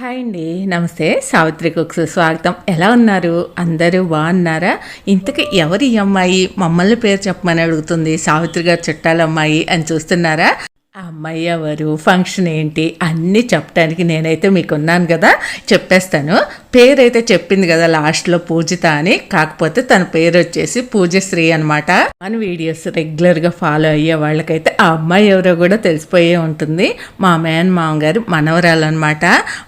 Hi అండి నమస్తే. Savitri cooks స్వాగతం. ఎలా ఉన్నారు? అందరూ బాగున్నారా? ఇంతకు ఎవరి ఈ అమ్మాయి? మమ్మల్ని పేరు చెప్పమని అడుగుతుంది సావిత్రి గారు చుట్టాల అమ్మాయి అని చూస్తున్నారా? ఆ అమ్మాయి ఎవరు? ఫంక్షన్ ఏంటి? అన్నీ చెప్పడానికి నేనైతే మీకు ఉన్నాను కదా. చెప్పేస్తాను. పేరైతే చెప్పింది కదా లాస్ట్లో పూజిత అని. కాకపోతే తన పేరు వచ్చేసి పూజశ్రీ అనమాట మన వీడియోస్ రెగ్యులర్గా ఫాలో అయ్యే వాళ్ళకైతే ఆ అమ్మాయి ఎవరో కూడా తెలిసిపోయే ఉంటుంది. మా మేన మామ గారు మనవరాలు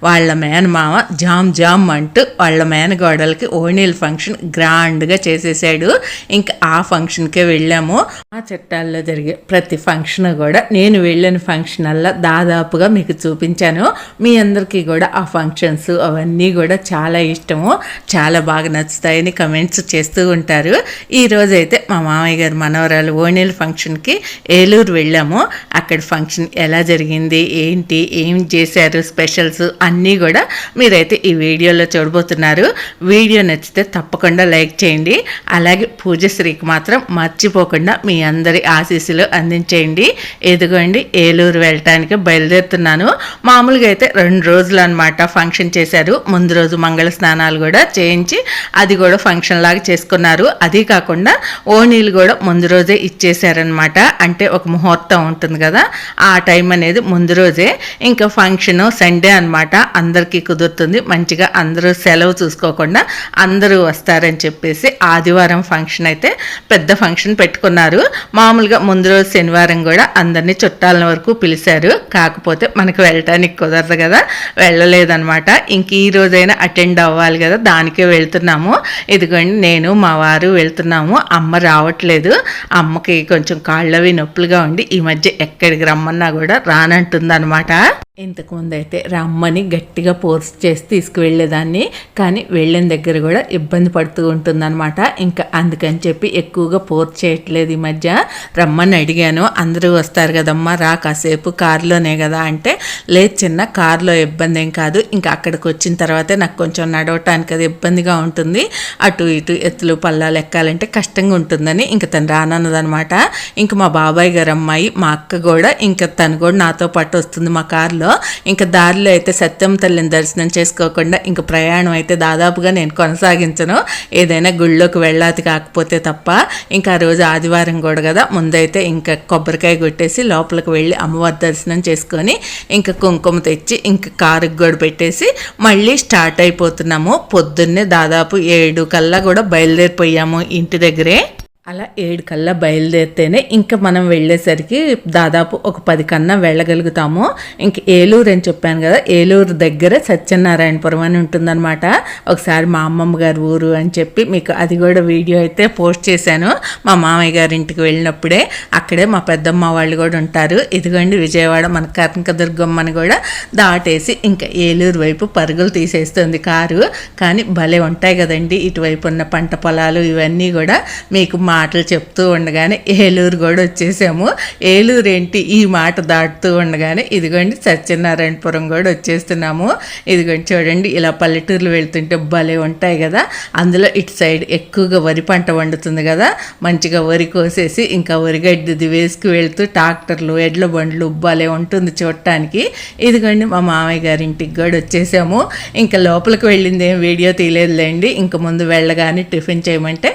వాళ్ళ మేన మామ జామ్ జామ్ అంటూ వాళ్ళ మేనగోడలకి ఓణీల ఫంక్షన్ గ్రాండ్గా చేసేసాడు. ఇంకా ఆ ఫంక్షన్కే వెళ్ళాము. ఆ చట్టాల్లో జరిగే ప్రతి ఫంక్షన్ కూడా నేను వెళ్ళిన ఫంక్షన్ అల్లా దాదాపుగా మీకు చూపించాను. మీ అందరికీ కూడా ఆ ఫంక్షన్స్ అవన్నీ కూడా చాలా ఇష్టము. చాలా బాగా నచ్చుతాయని కమెంట్స్ చేస్తూ ఉంటారు. ఈరోజైతే మా మామయ్య గారు మనవరాలు ఓణీల ఫంక్షన్కి ఏలూరు వెళ్ళాము అక్కడ ఫంక్షన్ ఎలా జరిగింది ఏంటి ఏం చేశారు స్పెషల్స్ అన్నీ కూడా మీరైతే ఈ వీడియోలో చూడబోతున్నారు. వీడియో నచ్చితే తప్పకుండా లైక్ చేయండి. అలాగే పూజశ్రీకి మాత్రం మర్చిపోకుండా మీ అందరి ఆశీస్సులు అందించేయండి. ఎదుగోండి ఏలూరు వెళ్ళటానికి బయలుదేరుతున్నాను. మామూలుగా అయితే రెండు రోజులు అనమాట ఫంక్షన్ చేశారు. ముందు రోజు మంగళ స్నానాలు కూడా చేయించి అది కూడా ఫంక్షన్ లాగా చేసుకున్నారు. అది కాకుండా ఓణీలు కూడా ముందు రోజే ఇచ్చేసారనమాట అంటే ఒక ముహూర్తం ఉంటుంది కదా ఆ టైం అనేది ముందు రోజే. ఇంకా ఫంక్షన్ సండే అనమాట అందరికీ కుదురుతుంది. మంచిగా అందరూ సెలవు చూసుకోకుండా అందరూ వస్తారని చెప్పేసి ఆదివారం ఫంక్షన్ అయితే పెద్ద ఫంక్షన్ పెట్టుకున్నారు. మామూలుగా ముందు రోజు శనివారం కూడా అందరినీ చుట్టాల వరకు పిలిచారు. కాకపోతే మనకు వెళ్ళటానికి కుదరదు కదా వెళ్ళలేదన్నమాట. ఇంక ఈ రోజైనా అటెండ్ అవ్వాలి కదా దానికే వెళ్తున్నాము. ఇదిగోండి నేను మా వారు వెళ్తున్నాము. అమ్మ రావట్లేదు. అమ్మకి కొంచెం కాళ్ళవి నొప్పులుగా ఉండి ఈ మధ్య ఎక్కడికి రమ్మన్నా కూడా రానంటుందన్నమాట. ఇంతకుముందు అయితే రమ్మని గట్టిగా ఫోర్స్ చేసి తీసుకువెళ్ళేదాన్ని కానీ వెళ్ళిన దగ్గర కూడా ఇబ్బంది పడుతూ ఉంటుందన్నమాట. ఇంకా అందుకని చెప్పి ఎక్కువగా ఫోర్స్ చేయట్లేదు ఈ మధ్య. రమ్మని అడిగాను. అందరూ వస్తారు కదమ్మా రా కాసేపు కారులోనే కదా అంటే లేదు చిన్న కారులో ఇబ్బంది ఏం కాదు. ఇంకా అక్కడికి వచ్చిన తర్వాతే నాకు కొంచెం నడవటానికి అది ఇబ్బందిగా ఉంటుంది. అటు ఇటు ఎత్తులు పల్లాలు ఎక్కాలంటే కష్టంగా ఉంటుందని ఇంకా తను రానన్నదనమాట ఇంకా మా బాబాయ్ గారు అమ్మాయి మా అక్క కూడా ఇంకా తను కూడా నాతో పాటు వస్తుంది మా కారులో. ఇంకా దారిలో అయితే సత్యం తల్లిని దర్శనం చేసుకోకుండా ఇంకా ప్రయాణం అయితే దాదాపుగా నేను కొనసాగించను. ఏదైనా గుళ్ళోకి వెళ్ళాది కాకపోతే తప్ప ఇంకా ఆ రోజు ఆదివారం కూడా కదా ముందైతే ఇంకా కొబ్బరికాయ కొట్టేసి లోపలికి వెళ్ళి అమ్మవారి దర్శనం చేసుకొని ఇంకా కుంకుమ తెచ్చి ఇంకా కారుకి కూడా పెట్టేసి మళ్ళీ స్టార్ట్ అయిపోతున్నాము. పొద్దున్నే దాదాపు ఏడు కల్లా కూడా బయలుదేరిపోయాము ఇంటి దగ్గరే. అలా ఏడు కల్లా బయలుదేరితేనే ఇంకా మనం వెళ్ళేసరికి దాదాపు ఒక పది కన్నా వెళ్ళగలుగుతాము. ఇంక ఏలూరు అని చెప్పాను కదా ఏలూరు దగ్గర సత్యనారాయణపురం అని ఉంటుందన్నమాట. ఒకసారి మా అమ్మమ్మ గారి ఊరు అని చెప్పి మీకు అది కూడా వీడియో అయితే పోస్ట్ చేశాను. మా మామయ్య గారి ఇంటికి వెళ్ళినప్పుడే అక్కడే మా పెద్దమ్మ వాళ్ళు కూడా ఉంటారు. ఇదిగోండి విజయవాడ మన కనకదుర్గమ్మని కూడా దాటేసి ఇంకా ఏలూరు వైపు పరుగులు తీసేస్తుంది కారు. కానీ భలే ఉంటాయి కదండి ఇటువైపు ఉన్న పంట పొలాలు ఇవన్నీ కూడా మీకు మా మాటలు చెప్తూ ఉండగానే ఏలూరు కూడా వచ్చేసాము. ఏలూరు ఏంటి ఈ మాట దాటుతూ ఉండగానే ఇదిగోండి సత్యనారాయణపురం కూడా వచ్చేస్తున్నాము. ఇదిగోండి చూడండి ఇలా పల్లెటూర్లు వెళ్తుంటే భలే ఉంటాయి కదా. అందులో ఇటు సైడ్ ఎక్కువగా వరి పంట వండుతుంది కదా. మంచిగా వరి కోసేసి ఇంకా వరిగడ్డిది వేసుకు వెళ్తూ ట్రాక్టర్లు ఎడ్ల బండ్లు భలే ఉంటుంది చూడటానికి. ఇదిగోండి మా మామయ్య గారి ఇంటికి కూడా వచ్చేసాము. ఇంకా లోపలికి వెళ్ళింది ఏం వీడియో తీయలేదులేండి. ఇంకా ముందు వెళ్ళగానే టిఫిన్ చేయమంటే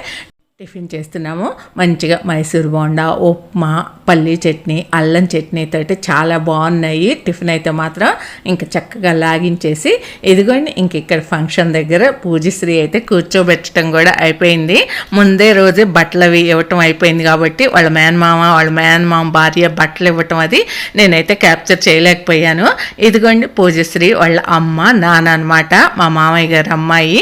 టిఫిన్ చేస్తున్నాము. మంచిగా మైసూర్ బోండా ఉప్మా పల్లీ చట్నీ అల్లం చట్నీ తోటి చాలా బాగున్నాయి. టిఫిన్ అయితే మాత్రం ఇంకా చక్కగా లాగించేసి ఇదిగోండి ఇంక ఇక్కడ ఫంక్షన్ దగ్గర పూజశ్రీ అయితే కూర్చోబెట్టడం కూడా అయిపోయింది. ముందే రోజే బట్టలు అవి ఇవ్వటం అయిపోయింది కాబట్టి వాళ్ళ మేనమామ వాళ్ళ మేనమామ భార్య బట్టలు ఇవ్వటం అది నేనైతే క్యాప్చర్ చేయలేకపోయాను. ఇదిగోండి పూజశ్రీ వాళ్ళ అమ్మ నాన్న అనమాట మా మామయ్య గారు అమ్మాయి.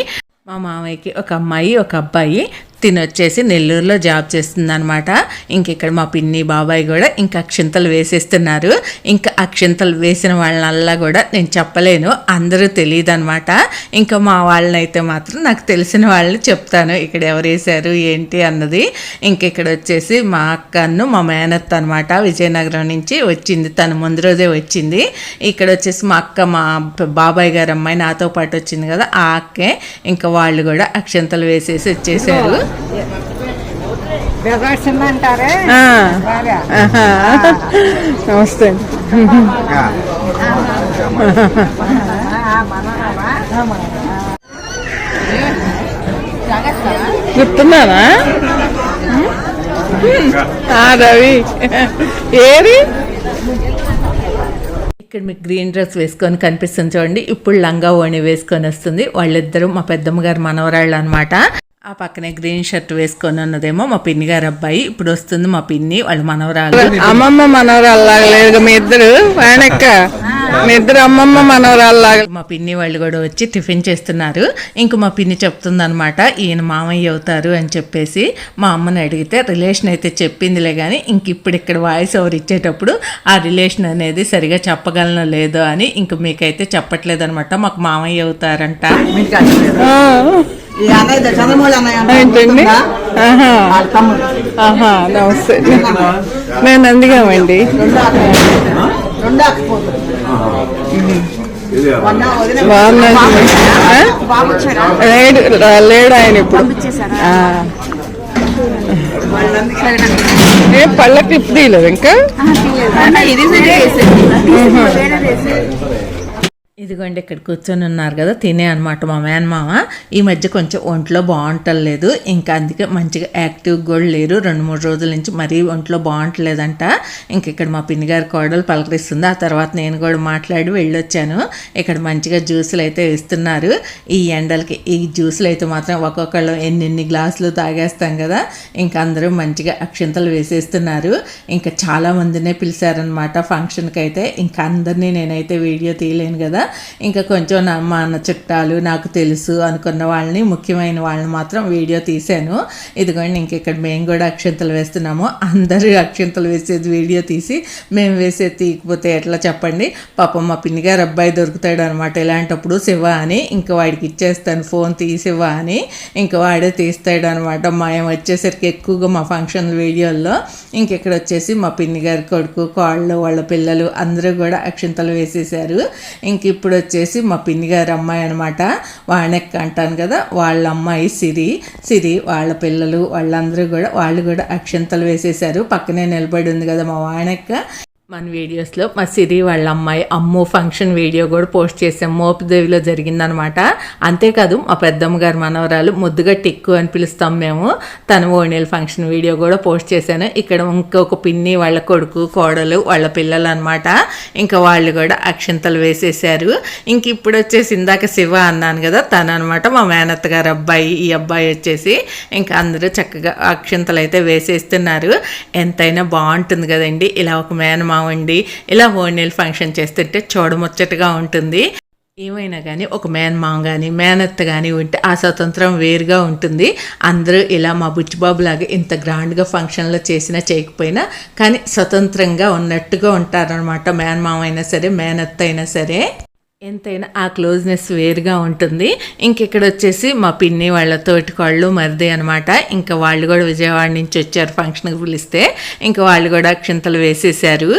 మా మామయ్యకి ఒక అమ్మాయి ఒక అబ్బాయి. తిని వచ్చేసి నెల్లూరులో జాబ్ చేస్తుందనమాట ఇంక ఇక్కడ మా పిన్ని బాబాయ్ కూడా ఇంకా అక్షింతలు వేసేస్తున్నారు. ఇంకా అక్షింతలు వేసిన వాళ్ళనల్లా కూడా నేను చెప్పలేను. అందరూ తెలియదు అనమాట ఇంకా మా వాళ్ళనైతే మాత్రం నాకు తెలిసిన వాళ్ళని చెప్తాను. ఇక్కడ ఎవరు వేశారు ఏంటి అన్నది. ఇంక ఇక్కడ వచ్చేసి మా అక్కను మా మేనత్త అనమాట విజయనగరం నుంచి వచ్చింది. తను ముందు రోజే వచ్చింది. ఇక్కడ వచ్చేసి మా అక్క మా బాబాయ్ గారు అమ్మాయి నాతో పాటు వచ్చింది కదా ఆ అక్కే. ఇంకా వాళ్ళు కూడా అక్షంతలు వేసేసి వచ్చేసారు. బెదర్షన్ అంటారే ఆ, బాగా. ఆహా. నమస్తే. గుర్తున్నానా ఆ, రవి. ఏరి ఇక్కడ మీకు గ్రీన్ డ్రెస్ వేసుకొని కనిపిస్తుంది చూడండి. ఇప్పుడు లంగా ఓణి వేసుకొని వస్తుంది. వాళ్ళిద్దరూ మా పెద్దమ్మ గారు మనవరాళ్ళు అనమాట ఆ పక్కనే గ్రీన్ షర్ట్ వేసుకొని ఉన్నదేమో మా పిన్ని గారు అబ్బాయి. ఇప్పుడు వస్తుంది మా పిన్ని వాళ్ళ మనవరాలు. అమ్మమ్మ మనవరాలు మీ ఇద్దరు? వాణక్క మీ ఇద్దరు అమ్మమ్మ మనవరాలు మా పిన్ని వాళ్ళు కూడా వచ్చి టిఫిన్ చేస్తున్నారు. ఇంక మా పిన్ని చెప్తుంది అనమాట ఈయన మామయ్య అవుతారు అని చెప్పేసి మా అమ్మని అడిగితే రిలేషన్ అయితే చెప్పిందిలే కానీ ఇంక ఇప్పుడు ఇక్కడ వాయిస్ ఓవర్ ఇచ్చేటప్పుడు ఆ రిలేషన్ అనేది సరిగా చెప్పగలను లేదో అని ఇంక మీకైతే చెప్పట్లేదు అనమాట మాకు మామయ్య అవుతారంట. ఏంటండి నమస్తే? బాబు వచ్చారా? లేడు లేడు ఆయన ఇప్పుడు. ఏ పళ్ళ క్లిప్ తీయలేదు ఇంకా ఇదిగోండి ఇక్కడ కూర్చొని ఉన్నారు కదా తినే అనమాట మా మేనమామ. ఈ మధ్య కొంచెం ఒంట్లో బాగుంటలేదు ఇంకా అందుకే మంచిగా యాక్టివ్ కూడా లేరు. రెండు మూడు రోజుల నుంచి మరీ ఒంట్లో బాగుంటలేదంట. ఇంక ఇక్కడ మా పిన్ని గారి కోడలు పలకరిస్తుంది. ఆ తర్వాత నేను కూడా మాట్లాడి వెళ్ళొచ్చాను. ఇక్కడ మంచిగా జ్యూసులు అయితే ఇస్తున్నారు ఈ ఎండలకి ఈ జ్యూసులు అయితే మాత్రం ఒక్కొక్కళ్ళు ఎన్నెన్ని గ్లాసులు తాగేస్తాం కదా ఇంకా అందరూ మంచిగా అక్షింతలు వేసేస్తున్నారు. ఇంకా చాలా మందినే పిలిచారనమాట ఫంక్షన్కి అయితే ఇంకా అందరినీ నేనైతే వీడియో తీయలేను కదా. ఇంకా కొంచెం నా మన చుట్టాలు నాకు తెలుసు అనుకున్న వాళ్ళని ముఖ్యమైన వాళ్ళని మాత్రం వీడియో తీశాను. ఇదిగోండి ఇంక ఇక్కడ మేము కూడా అక్షింతలు వేస్తున్నాము. అందరూ అక్షింతలు వేసేది వీడియో తీసి మేము వేసేది తీయకపోతే ఎట్లా చెప్పండి? పాపం మా పిన్ని గారు అబ్బాయి దొరుకుతాడు అనమాట ఇలాంటప్పుడు శివ అని ఇంకా వాడికి ఇచ్చేస్తాను. ఫోన్ తీసివ్వ అని ఇంకా వాడే తీస్తాడు అనమాట మాయం వచ్చేసరికి ఎక్కువగా మా ఫంక్షన్ వీడియోల్లో ఇంకెక్కడ వచ్చేసి మా పిన్ని గారి కొడుకు కోళ్ళు వాళ్ళ పిల్లలు అందరూ కూడా అక్షింతలు వేసేసారు ఇంక ఇప్పుడు వచ్చేసి మా పిన్ని గారి అమ్మాయి అనమాట వాణెక్క అంటాను కదా వాళ్ళ అమ్మాయి సిరి. సిరి వాళ్ళ పిల్లలు వాళ్ళందరూ కూడా వాళ్ళు కూడా అక్షింతలు వేసేసారు పక్కనే నిలబడి ఉంది కదా మా వాణెక్క మన వీడియోస్లో మా సిరి వాళ్ళ అమ్మాయి అమ్మో ఫంక్షన్ వీడియో కూడా పోస్ట్ చేసాం. మోపిదేవిలో జరిగిందనమాట. అంతేకాదు మా పెద్దమ్మ గారి మనవరాలు ముద్దుగా టిక్కు అని పిలుస్తాం మేము. తను ఓణీల ఫంక్షన్ వీడియో కూడా పోస్ట్ చేశాను. ఇక్కడ ఇంకొక పిన్ని వాళ్ళ కొడుకు కోడలు వాళ్ళ పిల్లలు అనమాట ఇంకా వాళ్ళు కూడా అక్షింతలు వేసేసారు ఇంక ఇప్పుడు వచ్చేసి ఇందాక శివ అన్నాను కదా తను అనమాట మా మేనత్త గారు అబ్బాయి ఈ అబ్బాయి వచ్చేసి ఇంకా అందరూ చక్కగా అక్షింతలు అయితే వేసేస్తున్నారు. ఎంతైనా బాగుంటుంది కదండి. ఇలా ఒక మేనమావండి ఇలా ఓణీలు ఫంక్షన్ చేస్తుంటే చూడముచ్చటగా ఉంటుంది. ఏమైనా కానీ ఒక మేనమామ కానీ మేనత్త కానీ ఉంటే ఆ స్వతంత్రం వేరుగా ఉంటుంది. అందరూ ఇలా మా బుచ్చిబాబు లాగా ఇంత గ్రాండ్గా ఫంక్షన్లో చేసినా చేయకపోయినా కానీ స్వతంత్రంగా ఉన్నట్టుగా ఉంటారనమాట మేనమామ అయినా సరే మేనత్త అయినా సరే. ఎంతైనా ఆ క్లోజ్నెస్ వేరుగా ఉంటుంది. ఇంకెక్కడ వచ్చేసి మా పిన్ని వాళ్ళ తోటికోళ్ళు మరిది అనమాట ఇంకా వాళ్ళు కూడా విజయవాడ నుంచి వచ్చారు ఫంక్షన్కి పిలిస్తే. ఇంకా వాళ్ళు కూడా అక్షింతలు వేసేసారు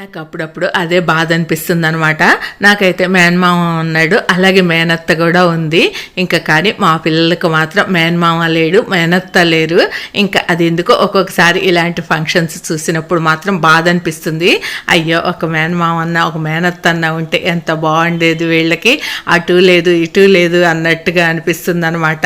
నాకు అప్పుడప్పుడు అదే బాధ అనిపిస్తుంది అనమాట నాకైతే మేనమామ ఉన్నాడు అలాగే మేనత్త కూడా ఉంది. ఇంకా కానీ మా పిల్లలకు మాత్రం మేనమామ లేడు మేనత్త లేరు. ఇంకా అది ఎందుకో ఒక్కొక్కసారి ఇలాంటి ఫంక్షన్స్ చూసినప్పుడు మాత్రం బాధ అనిపిస్తుంది. అయ్యో ఒక మేనమామ అన్న ఒక మేనత్త అన్న ఉంటే ఎంత బాగుండేది వీళ్ళకి. అటు లేదు ఇటు లేదు అన్నట్టుగా అనిపిస్తుంది అనమాట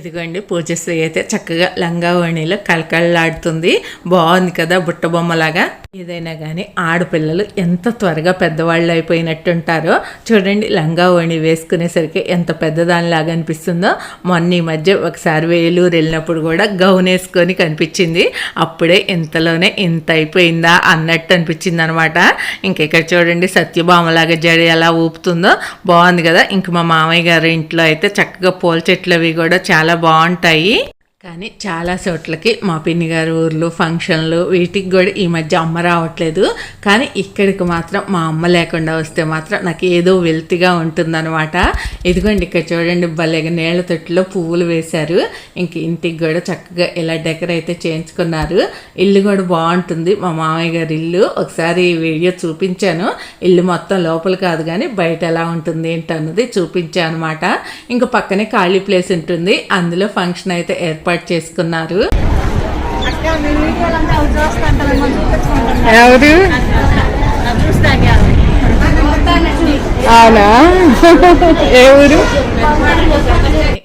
ఇదిగోండి పూజశ్రీ అయితే చక్కగా లంగావణిలో కలకళ్ళాడుతుంది కళకళలాడుతుంది. బాగుంది కదా బుట్ట బొమ్మలాగా. ఏదైనా కానీ పిల్లలు ఎంత త్వరగా పెద్దవాళ్ళు అయిపోయినట్టుంటారో చూడండి లంగా ఓణి వేసుకునేసరికి ఎంత పెద్దదానిలాగా అనిపిస్తుందో. మొన్న ఈ మధ్య ఒకసారి వేలూరు వెళ్ళినప్పుడు కూడా గౌన్ వేసుకొని కనిపించింది. అప్పుడే ఇంతలోనే ఇంత అయిపోయిందా అన్నట్టు అనిపించింది అనమాట ఇంక ఇక్కడ చూడండి సత్యభామలాగా జడి ఎలా ఊపుతుందో. బాగుంది కదా? ఇంక మా మామయ్య గారి ఇంట్లో అయితే చక్కగా పూల చెట్లు అవి కూడా చాలా బాగుంటాయి. కానీ చాలా చోట్లకి మా పిన్ని గారి ఊర్లు ఫంక్షన్లు వీటికి కూడా ఈ మధ్య అమ్మ రావట్లేదు. కానీ ఇక్కడికి మాత్రం మా అమ్మ లేకుండా వస్తే మాత్రం నాకు ఏదో వెల్తిగా ఉంటుందన్నమాట. ఇదిగోండి ఇక్కడ చూడండి భలే నీళ్ళ తొట్టిలో పువ్వులు వేశారు. ఇంక ఇంటికి కూడా చక్కగా ఇలా డెకరేట్ అయితే చేయించుకున్నారు. ఇల్లు కూడా బాగుంటుంది. మా మామయ్య గారి ఇల్లు. ఒకసారి వీడియో చూపించాను. ఇల్లు మొత్తం లోపల కాదు కానీ బయట ఎలా ఉంటుంది ఏంటన్నది చూపించాను అనమాట ఇంకా పక్కనే ఖాళీ ప్లేస్ ఉంటుంది. అందులో ఫంక్షన్ అయితే ఏర్పాటు చేసుకున్నారు. ఎవరు అవునా? ఏ ఊరు?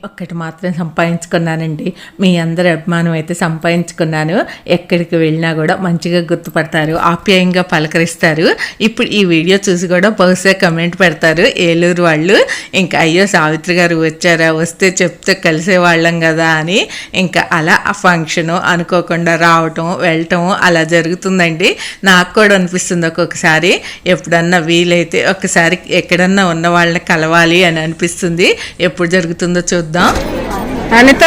ఒక్కటి మాత్రం సంపాదించుకున్నానండి. మీ అందరి అభిమానం అయితే సంపాదించుకున్నాను. ఎక్కడికి వెళ్ళినా కూడా మంచిగా గుర్తుపడతారు ఆప్యాయంగా పలకరిస్తారు. ఇప్పుడు ఈ వీడియో చూసి కూడా బహుశా కమెంట్ పెడతారు ఏలూరు వాళ్ళు. ఇంకా అయ్యో సావిత్రి గారు వచ్చారా వస్తే చెప్తే కలిసే వాళ్ళం కదా అని. ఇంకా అలా ఆ ఫంక్షన్ అనుకోకుండా రావటం వెళ్ళటం అలా జరుగుతుందండి. నాకు కూడా అనిపిస్తుంది ఒక్కొక్కసారి. ఎప్పుడన్నా వీలైతే ఒకసారి ఎక్కడన్నా ఉన్న వాళ్ళని కలవాలి అని అనిపిస్తుంది. ఎప్పుడు జరుగుతుందో చూద్దాం. అనిత!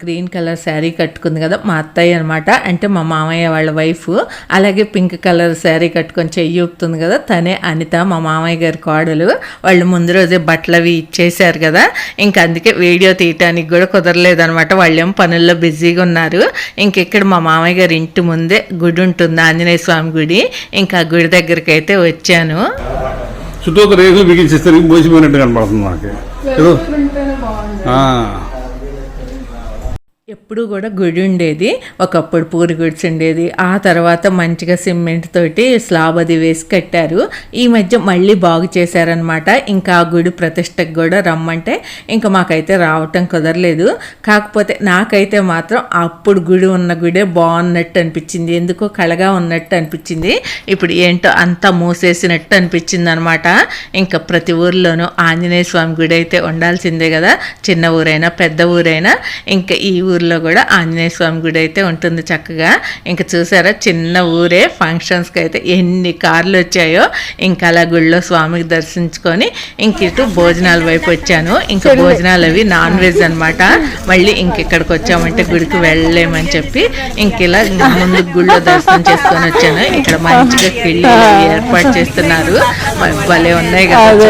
గ్రీన్ కలర్ శారీ కట్టుకుంది కదా మా అత్తయ్య అనమాట అంటే మా మామయ్య వాళ్ళ వైఫ్. అలాగే పింక్ కలర్ శారీ కట్టుకొని చెయ్యి ఊపుతుంది కదా తనే అనిత మా మామయ్య గారి కోడలు. వాళ్ళు ముందు రోజే బట్టలు అవి ఇచ్చేసారు కదా. ఇంకా అందుకే వీడియో తీయటానికి కూడా కుదరలేదు అనమాట వాళ్ళేమో పనుల్లో బిజీగా ఉన్నారు. ఇంక ఇక్కడ మా మామయ్య గారి ఇంటి ముందే గుడి ఉంటుంది ఆంజనేయ స్వామి గుడి. ఇంకా ఆ గుడి దగ్గరికి అయితే వచ్చాను. చుట్టూ ఒక రేకులు బిగించేస్తే మోసిపోయినట్టు కనపడుతుంది నాకు ఏదో. ఎప్పుడు కూడా గుడి ఉండేది ఒకప్పుడు పూరి గుడిసి ఉండేది ఆ తర్వాత మంచిగా సిమెంట్ తోటి స్లాబ్ అది వేసి కట్టారు. ఈ మధ్య మళ్ళీ బాగు చేశారనమాట ఇంకా ఆ గుడి ప్రతిష్టకు కూడా రమ్మంటే ఇంకా మాకైతే రావటం కుదరలేదు. కాకపోతే నాకైతే మాత్రం అప్పుడు గుడి ఉన్న గుడే బాగున్నట్టు అనిపించింది. ఎందుకో కళగా ఉన్నట్టు అనిపించింది. ఇప్పుడు ఏంటో అంతా మూసేసినట్టు అనిపించింది అనమాట ఇంకా ప్రతి ఊర్లోనూ ఆంజనేయ స్వామి గుడి అయితే ఉండాల్సిందే కదా. చిన్న ఊరైనా పెద్ద ఊరైనా. ఇంకా ఈ ఊరు ఊర్లో కూడా ఆంజనేయ స్వామి గుడి అయితే ఉంటుంది చక్కగా. ఇంకా చూసారా చిన్న ఊరే ఫంక్షన్స్కి అయితే ఎన్ని కార్లు వచ్చాయో. ఇంకా అలా గుళ్ళో స్వామికి దర్శించుకొని ఇంక ఇటు భోజనాల వైపు వచ్చాను. ఇంకా భోజనాలు అవి నాన్ వెజ్ అనమాట మళ్ళీ ఇంక ఇక్కడికి వచ్చామంటే గుడికి వెళ్ళలేమని చెప్పి ఇంక ఇలా ముందు గుళ్ళో దర్శనం చేసుకొని వచ్చాను. ఇక్కడ మంచిగా కిళ్ళి ఏర్పాటు చేస్తున్నారు. భలే ఉన్నాయి కదా.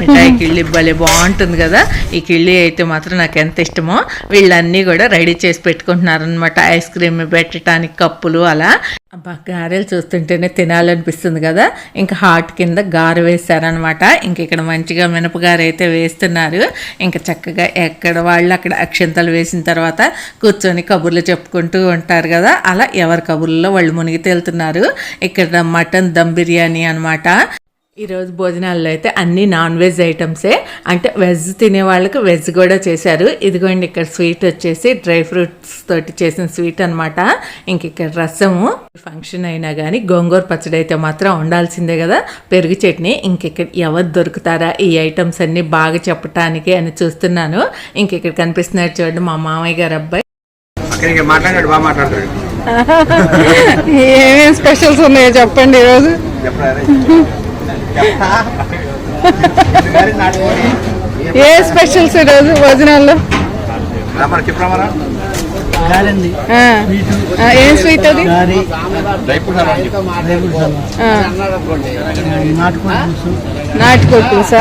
మిఠాయి కిళ్ళి భలే బాగుంటుంది కదా. ఈ కిళ్ళి అయితే మాత్రం నాకు ఎంత ఇష్టమో. వీళ్ళన్నీ కూడా రెడీ చేసి పెట్టుకుంటున్నారనమాట ఐస్ క్రీమ్ పెట్టడానికి కప్పులు అలా. అబ్బా గారెలు చూస్తుంటేనే తినాలనిపిస్తుంది కదా. ఇంకా హాట్ కింద గారె వేశారనమాట ఇంక ఇక్కడ మంచిగా మినపగారు అయితే వేస్తున్నారు. ఇంకా చక్కగా ఎక్కడ వాళ్ళు అక్కడ అక్షంతలు వేసిన తర్వాత కూర్చొని కబుర్లు చెప్పుకుంటూ ఉంటారు కదా. అలా ఎవరి కబుర్లలో వాళ్ళు మునిగి తేలుతున్నారు. ఇక్కడ మటన్ దమ్ బిర్యానీ అనమాట ఈరోజు భోజనాల్లో అయితే అన్ని నాన్ వెజ్ ఐటమ్సే. అంటే వెజ్ తినే వాళ్ళకి వెజ్ కూడా చేశారు. ఇదిగోండి ఇక్కడ స్వీట్ వచ్చేసి డ్రై ఫ్రూట్స్ తోటి చేసిన స్వీట్ అనమాట ఇంక ఇక్కడ రసము ఫంక్షన్ అయినా కానీ గోంగూర పచ్చడి అయితే మాత్రం ఉండాల్సిందే కదా. పెరుగు చట్నీ ఇంక ఇక్కడ ఎవరు దొరుకుతారా ఈ ఐటమ్స్ అన్ని బాగా చెప్పటానికి అని చూస్తున్నాను. ఇంక ఇక్కడ కనిపిస్తున్నారు చూడండి మా మామయ్య గారు అబ్బాయి. అక్కడ ఇంకా మాట్లాడాడు బాగా మాట్లాడతాడు. ఏమేమి స్పెషల్స్ ఉన్నాయో చెప్పండి ఈరోజు. ఏ స్పెషల్స్ ఈరోజు భోజనాల్లో? ఏం స్వీట్ అది? నాటుకోడి పులుసు.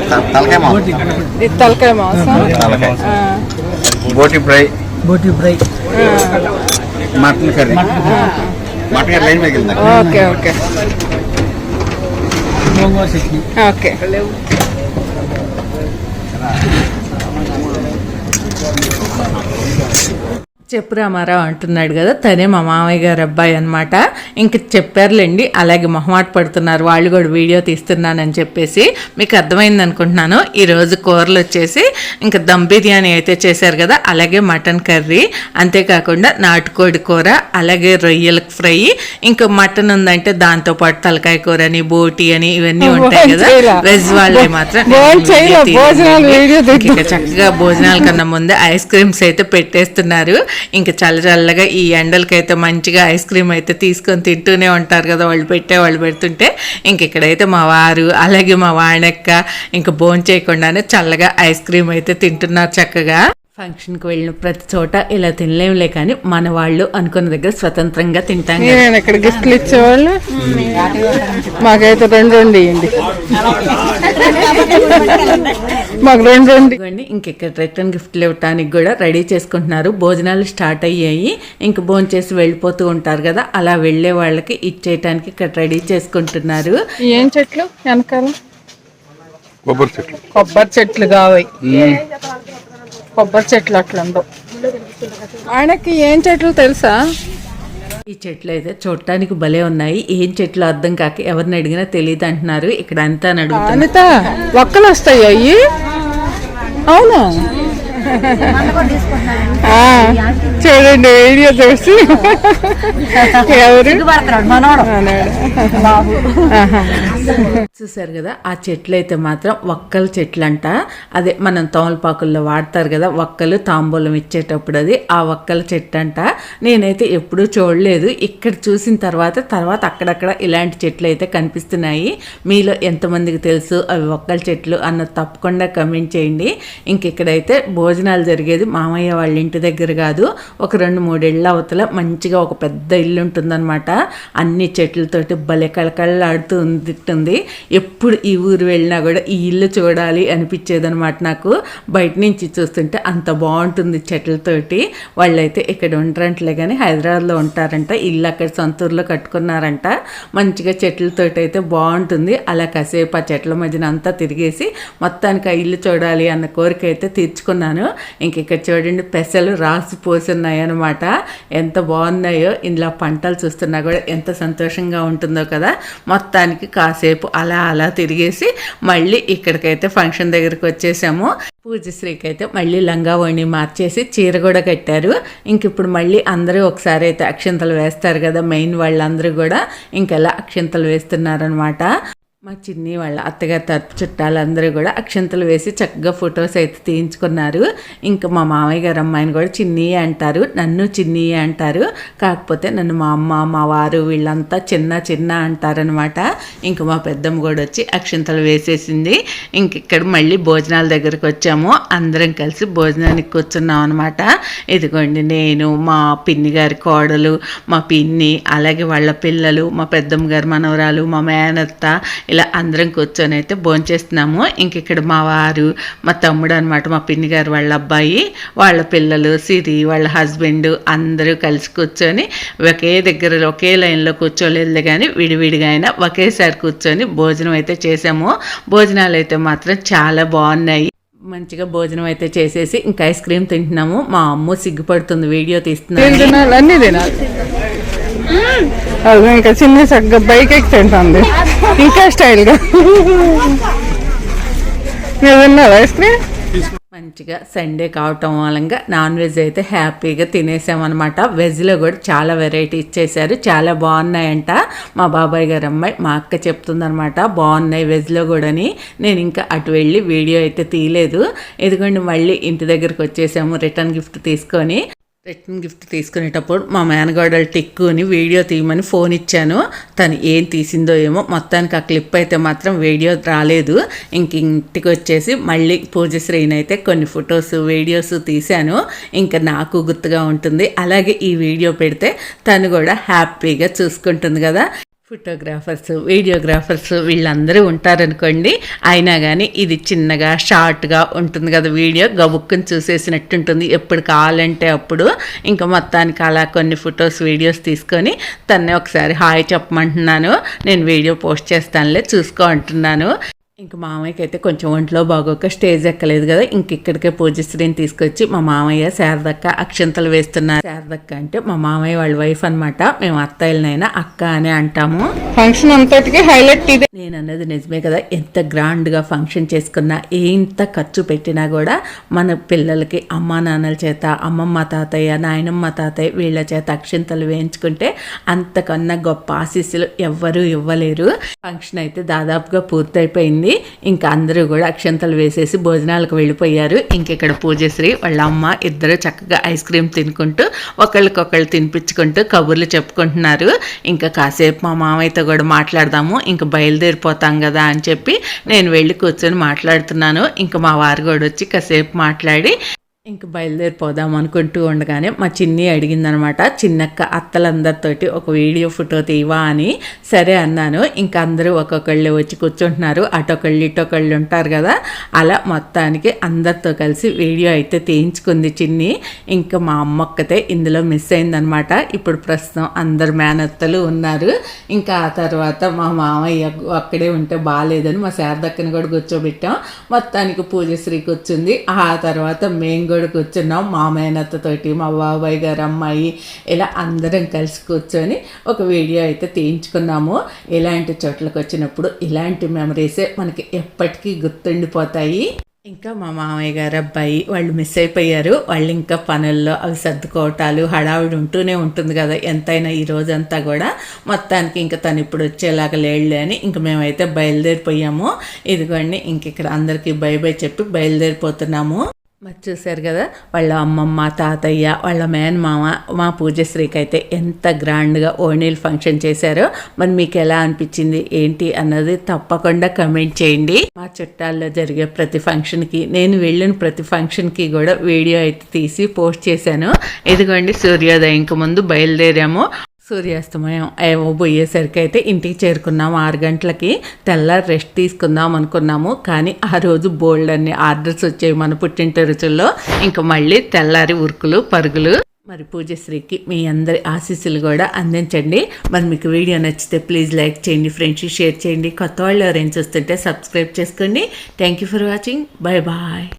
త- తలకాయ మాంసం. ఇది తలకాయ మాంసం. బోటి ఫ్రై. బోటి fry mutton curry mutton curry line మీద వెళ్తా okay okay gongura chutney okay చెప్పు రామారావు అంటున్నాడు కదా తనే మా మామయ్య గారు అబ్బాయి అనమాట ఇంక చెప్పారులేండి అలాగే మొహమాట పడుతున్నారు వాళ్ళు కూడా వీడియో తీస్తున్నానని చెప్పేసి మీకు అర్థమైంది అనుకుంటున్నాను. ఈరోజు కూరలు వచ్చేసి ఇంకా దమ్ బిర్యానీ అయితే చేశారు కదా అలాగే మటన్ కర్రీ అంతేకాకుండా నాటుకోడి కూర అలాగే రొయ్యల ఫ్రై ఇంకా మటన్ ఉందంటే దాంతో పాటు తలకాయ కూర అని బోటి అని ఇవన్నీ ఉంటాయి కదా. వెజ్ వాళ్ళే మాత్రం చక్కగా భోజనాల కన్నా ముందే ఐస్ క్రీమ్స్ అయితే పెట్టేస్తున్నారు. ఇంకా చల్ల చల్లగా ఈ ఎండలకైతే మంచిగా ఐస్ క్రీమ్ అయితే తీసుకొని తింటూనే ఉంటారు కదా వాళ్ళు పెట్టే వాళ్ళు పెడుతుంటే. ఇంక ఇక్కడైతే మా వారు అలాగే మా వాణక్క ఇంకా భోంచేయకుండానే చల్లగా ఐస్ క్రీమ్ అయితే తింటున్నారు చక్కగా. ఫంక్షన్కి వెళ్ళిన ప్రతి చోట ఇలా తినలేములే కానీ మన వాళ్ళు అనుకున్న దగ్గర స్వతంత్రంగా తింటాం. నేను ఇక్కడ గిఫ్ట్లు ఇచ్చేవాళ్ళు మాకైతే రెండు రెండు ఇవ్వండి మాకు రెండు రెండు. ఇదిగోండి ఇంకెక్కడ రిటర్న్ గిఫ్ట్లు ఇవ్వటానికి కూడా రెడీ చేసుకుంటున్నారు. భోజనాలు స్టార్ట్ అయ్యాయి. ఇంక భోజనం చేసి వెళ్ళిపోతూ ఉంటారు కదా అలా వెళ్ళే వాళ్ళకి ఇచ్చేయటానికి ఇక్కడ రెడీ చేసుకుంటున్నారు. ఏం చెట్లు వెనకాల? కొబ్బరి చెట్లు. కొబ్బరి చెట్లు కావాయి కొబ్బరి చెట్లు అట్లా ఉండవు ఆయనకి ఏం చెట్లు తెలుసా? ఈ చెట్లు అయితే చూడటానికి భలే ఉన్నాయి. ఏం చెట్లు అర్థం కాక ఎవరిని అడిగినా తెలియదు అంటున్నారు. ఇక్కడ అంతా అనిత ఒక్కలు వస్తాయి అయ్యి? అవునా? చూడండి వీడియో చూసి. ఎవరు. చూసారు కదా ఆ చెట్లు అయితే మాత్రం ఒక్కల చెట్లు అంట అదే మనం తోమలపాకుల్లో వాడతారు కదా ఒక్కలు తాంబూలం ఇచ్చేటప్పుడు అది ఆ ఒక్కల చెట్టు అంట నేనైతే ఎప్పుడూ చూడలేదు. ఇక్కడ చూసిన తర్వాత తర్వాత అక్కడక్కడ ఇలాంటి చెట్లు అయితే కనిపిస్తున్నాయి. మీలో ఎంతమందికి తెలుసు అవి ఒక్కల చెట్లు అన్నది తప్పకుండా కమెంట్ చేయండి. ఇంక ఇక్కడైతే భోజనాలు జరిగేది మామయ్య వాళ్ళ ఇంటి దగ్గర కాదు ఒక రెండు మూడేళ్ళ అవతల మంచిగా ఒక పెద్ద ఇల్లు ఉంటుందన్నమాట. అన్ని చెట్లతోటి భలే కళకళలాడుతూ ఉంది ఎప్పుడు ఈ ఊరు వెళ్ళినా కూడా ఈ ఇల్లు చూడాలి అనిపించేది అనమాట నాకు. బయట నుంచి చూస్తుంటే అంత బాగుంటుంది చెట్లతోటి. వాళ్ళైతే ఇక్కడ ఉంటారంటలే కానీ హైదరాబాద్లో ఉంటారంట. ఇల్లు అక్కడ సొంతూరులో కట్టుకున్నారంట. మంచిగా చెట్లతోటి అయితే బాగుంటుంది. అలా కాసేపు ఆ చెట్ల మధ్యన అంతా తిరిగేసి మొత్తానికి ఆ ఇల్లు చూడాలి అన్న కోరిక అయితే తీర్చుకున్నాను. ఇంక ఇక్కడ చూడండి పెసలు రాసి పోసున్నాయి ఎంత బాగున్నాయో ఇందులో పంటలు చూస్తున్నా కూడా ఎంత సంతోషంగా ఉంటుందో కదా. మొత్తానికి కాసేపు అలా అలా తిరిగేసి మళ్ళీ ఇక్కడికైతే ఫంక్షన్ దగ్గరికి వచ్చేసాము. పూజశ్రీకి అయితే మళ్ళీ లంగా మార్చేసి చీర కూడా కట్టారు. ఇంక ఇప్పుడు మళ్ళీ అందరూ ఒకసారి అయితే అక్షింతలు వేస్తారు కదా మెయిన్ వాళ్ళందరూ కూడా. ఇంకెలా అక్షింతలు వేస్తున్నారనమాట మా చిన్ని వాళ్ళ అత్తగారి తరపు చుట్టాలందరూ కూడా అక్షంతలు వేసి చక్కగా ఫొటోస్ అయితే తీయించుకున్నారు. ఇంకా మా మామయ్య గారు అమ్మాయిని కూడా చిన్ని అంటారు నన్ను చిన్ని అంటారు. కాకపోతే నన్ను మా అమ్మ మా వారు వీళ్ళంతా చిన్న చిన్న అంటారనమాట ఇంకా మా పెద్దమ్మ కూడా వచ్చి అక్షంతలు వేసేసింది. ఇంక ఇక్కడ మళ్ళీ భోజనాల దగ్గరికి వచ్చాము. అందరం కలిసి భోజనానికి కూర్చున్నాం అనమాట ఇదిగోండి నేను మా పిన్ని గారి కోడలు మా పిన్ని అలాగే వాళ్ళ పిల్లలు మా పెద్దమ్మ గారి మనవరాలు మా మేనత్త ఇలా అందరం కూర్చొని అయితే భోంచేస్తున్నాము ఇంక ఇక్కడ మా వారు మా తమ్ముడు అనమాట మా పిన్ని గారు వాళ్ళ అబ్బాయి వాళ్ళ పిల్లలు సిరి వాళ్ళ హస్బెండ్ అందరూ కలిసి కూర్చొని ఒకే దగ్గర ఒకే లైన్లో కూర్చోలేదు కానీ విడివిడిగా అయినా ఒకేసారి కూర్చొని భోజనం అయితే చేసాము. భోజనాలు అయితే మాత్రం చాలా బాగున్నాయి. మంచిగా భోజనం అయితే చేసేసి ఇంకా ఐస్ క్రీమ్ తింటున్నాము. మా అమ్మ సిగ్గుపడుతుంది వీడియో తీస్తున్నాను తినాలి తినాలి. ఇంకా చిన్న చక్కగా బైక్ ఎక్కి ఉంది ఇంకా స్టైల్గా. మీరు తిన్నారు ఐస్ క్రీమ్? మంచిగా సండే కావటం మూలంగా నాన్ వెజ్ అయితే హ్యాపీగా తినేసామన్నమాట. వెజ్లో కూడా చాలా వెరైటీస్ చేశారు చాలా బాగున్నాయంట. మా బాబాయ్ గారు అమ్మాయి మా అక్క చెప్తుందనమాట బాగున్నాయి వెజ్లో కూడాని. నేను ఇంకా అటు వెళ్ళి వీడియో అయితే తీయలేదు. ఎందుకంటే మళ్ళీ ఇంటి దగ్గరికి వచ్చేసాము. రిటర్న్ గిఫ్ట్ తీసుకొని. రిటర్న్ గిఫ్ట్ తీసుకునేటప్పుడు మా మేనగాడలు టిక్కుని వీడియో తీయమని ఫోన్ ఇచ్చాను. తను ఏం తీసిందో ఏమో మొత్తానికి ఆ క్లిప్ అయితే మాత్రం వీడియో రాలేదు. ఇంక ఇంటికి వచ్చేసి మళ్ళీ పూజశ్రీని అయితే కొన్ని ఫొటోస్ వీడియోస్ తీశాను. ఇంకా నాకు గుర్తుగా ఉంటుంది. అలాగే ఈ వీడియో పెడితే తను కూడా హ్యాపీగా చూసుకుంటుంది కదా. ఫోటోగ్రాఫర్స్ వీడియోగ్రాఫర్స్ వీళ్ళందరూ ఉంటారనుకోండి అయినా కానీ ఇది చిన్నగా షార్ట్గా ఉంటుంది కదా వీడియో గబుక్కుని చూసేసినట్టు ఉంటుంది. ఎప్పుడు కావాలంటే అప్పుడు ఇంకా మొత్తానికి అలా కొన్ని ఫొటోస్ వీడియోస్ తీసుకొని తన్నే ఒకసారి హాయ్ చెప్పమంటున్నాను. నేను వీడియో పోస్ట్ చేస్తానులే చూసుకో అంటున్నాను. ఇంక మామయ్యకి అయితే కొంచెం ఒంట్లో బాగోక స్టేజ్ ఎక్కలేదు కదా ఇంక ఇక్కడికే పూజశ్రీని తీసుకొచ్చి మా మామయ్య శారదక్క అక్షంతలు వేస్తున్నారు. శారదక్క అంటే మా మామయ్య వాళ్ళ వైఫ్ అన్నమాట. మేము అత్తయ్యలనైనా అక్క అని అంటాము. ఫంక్షన్ అంతటికి హైలైట్ ఇదే. నేను అన్నది నిజమే కదా ఎంత గ్రాండ్గా ఫంక్షన్ చేసుకున్నా ఎంత ఖర్చు పెట్టినా కూడా మన పిల్లలకి అమ్మా నాన్నల చేత అమ్మమ్మ తాతయ్య నాయనమ్మ తాతయ్య వీళ్ళ చేత అక్షింతలు వేయించుకుంటే అంతకన్నా గొప్ప ఆశీస్సులు ఎవ్వరూ ఇవ్వలేరు. ఫంక్షన్ అయితే దాదాపుగా పూర్తయిపోయింది. ఇంకా అందరూ కూడా అక్షంతలు వేసేసి భోజనాలకు వెళ్ళిపోయారు. ఇంకెక్కడ పూజశ్రీ వాళ్ళ అమ్మ ఇద్దరు చక్కగా ఐస్ క్రీమ్ తినుకుంటూ ఒకళ్ళకొకళ్ళు తినిపించుకుంటూ కబుర్లు చెప్పుకుంటున్నారు. ఇంకా కాసేపు మా మామయ్యతో కూడా మాట్లాడదాము ఇంకా బయలుదేరిపోతాం కదా అని చెప్పి నేను వెళ్ళి కూర్చొని మాట్లాడుతున్నాను. ఇంకా మా వారు కూడా వచ్చి కాసేపు మాట్లాడి ఇంక బయలుదేరిపోదాం అనుకుంటూ ఉండగానే మా చిన్ని అడిగిందనమాట చిన్నక్క అత్తలందరితోటి ఒక వీడియో ఫోటో తీవా అని. సరే అన్నాను ఇంకా అందరూ ఒక్కొక్కళ్ళు వచ్చి కూర్చుంటున్నారు అటొకళ్ళు ఇటొకళ్ళు ఉంటారు కదా. అలా మొత్తానికి అందరితో కలిసి వీడియో అయితే తీయించుకుంది చిన్ని. ఇంకా మా అమ్మొక్కతే ఇందులో మిస్ అయిందనమాట. ఇప్పుడు ప్రస్తుతం అందరు మేనత్తలు ఉన్నారు. ఇంకా ఆ తర్వాత మా మామయ్య అక్కడే ఉంటే బాగాలేదని మా శారదక్కని కూడా కూర్చోబెట్టాం. మొత్తానికి పూజశ్రీ కూర్చుంది. ఆ తర్వాత మేము కూడా కూర్చున్నాం మా మేనత్తతోటి మా బాబాయ్ గారు అమ్మాయి ఇలా అందరం కలిసి కూర్చొని ఒక వీడియో అయితే తీయించుకున్నాము. ఇలాంటి చోట్లకు వచ్చినప్పుడు ఇలాంటి మెమరీసే మనకి ఎప్పటికీ గుర్తుండిపోతాయి. ఇంకా మా మామయ్య గారు అబ్బాయి వాళ్ళు మిస్ అయిపోయారు. వాళ్ళు ఇంకా పనుల్లో అవి సర్దుకోవటాలు హడావిడి ఉంటూనే ఉంటుంది కదా. ఎంతైనా ఈ రోజంతా కూడా మొత్తానికి ఇంకా తను ఇప్పుడు వచ్చేలాగా లేడులే అని ఇంకా మేమైతే బయలుదేరిపోయాము. ఇదిగోండి ఇంక ఇక్కడ అందరికీ బై బై చెప్పి బయలుదేరిపోతున్నాము. మరి చూశారు కదా. వాళ్ళ అమ్మమ్మ తాతయ్య వాళ్ళ మేనమామ మా పూజశ్రీకి అయితే ఎంత గ్రాండ్గా ఓణీల్ ఫంక్షన్ చేశారో. మరి మీకు ఎలా అనిపించింది? ఏంటి అన్నది తప్పకుండా కమెంట్ చేయండి. మా చుట్టాల్లో జరిగే ప్రతి ఫంక్షన్కి నేను వెళ్ళిన ప్రతి ఫంక్షన్కి కూడా వీడియో అయితే తీసి పోస్ట్ చేశాను. ఇదిగోండి సూర్యోదయంకి ముందు బయలుదేరాము. సూర్యాస్తమయం పోయేసరికి అయితే ఇంటికి చేరుకున్నాము. ఆరు గంటలకి తెల్లారి రెస్ట్ తీసుకుందాం అనుకున్నాము. కానీ ఆ రోజు బోల్డ్ అన్ని ఆర్డర్స్ వచ్చాయి మన పుట్టింటి రుచుల్లో. ఇంకా మళ్ళీ తెల్లారి ఉరుకులు పరుగులు. మరి పూజశ్రీకి మీ అందరి ఆశీస్సులు కూడా అందించండి. మరి మీకు వీడియో నచ్చితే ప్లీజ్ లైక్ చేయండి ఫ్రెండ్స్ షేర్ చేయండి. కొత్త వాళ్ళు ఎవరైనా చూస్తుంటే సబ్స్క్రైబ్ చేసుకోండి. Thank you for watching. Bye bye.